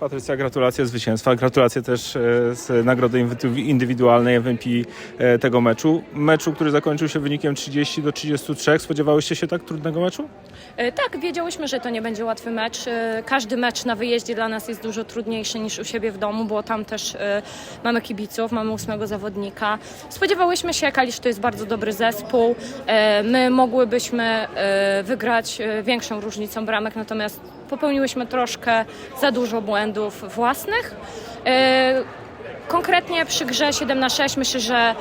Patrycja, gratulacje zwycięstwa. Gratulacje też e, z nagrody indywidu- indywidualnej MVP e, tego meczu. Meczu, który zakończył się wynikiem 30 do 33. Spodziewałyście się tak trudnego meczu? E, Tak, wiedziałyśmy, że to nie będzie łatwy mecz. Każdy mecz na wyjeździe dla nas jest dużo trudniejszy niż u siebie w domu, bo tam też mamy kibiców, mamy ósmego zawodnika. Spodziewałyśmy się, Kalisz to jest bardzo dobry zespół. My mogłybyśmy wygrać większą różnicą bramek, natomiast popełniłyśmy troszkę za dużo błędów własnych. E, Konkretnie przy grze 7 na 6 myślę, że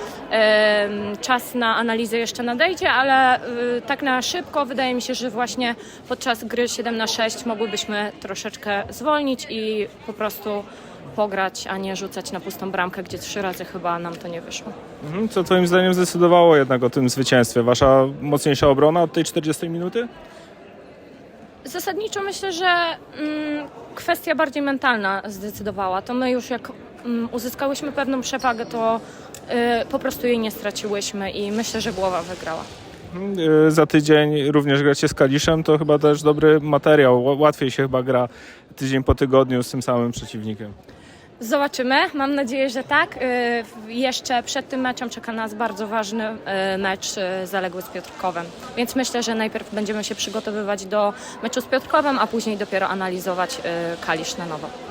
czas na analizę jeszcze nadejdzie, ale y, tak na szybko wydaje mi się, że właśnie podczas gry 7 na 6 mogłybyśmy troszeczkę zwolnić i po prostu pograć, a nie rzucać na pustą bramkę, gdzie trzy razy chyba nam to nie wyszło. Mhm. Co twoim zdaniem zdecydowało jednak o tym zwycięstwie? Wasza mocniejsza obrona od tej 40 minuty? Zasadniczo myślę, że mm, kwestia bardziej mentalna zdecydowała. To my już jak mm, uzyskałyśmy pewną przewagę, to y, po prostu jej nie straciłyśmy i myślę, że głowa wygrała. E, Za tydzień również gracie z Kaliszem, to chyba też dobry materiał. Łatwiej się chyba gra tydzień po tygodniu z tym samym przeciwnikiem. Zobaczymy. Mam nadzieję, że tak. Y, Jeszcze przed tym meczem czeka nas bardzo ważny y, mecz y, zaległy z Piotrkowem. Więc myślę, że najpierw będziemy się przygotowywać do meczu z Piotrkowem, a później dopiero analizować Kalisz na nowo.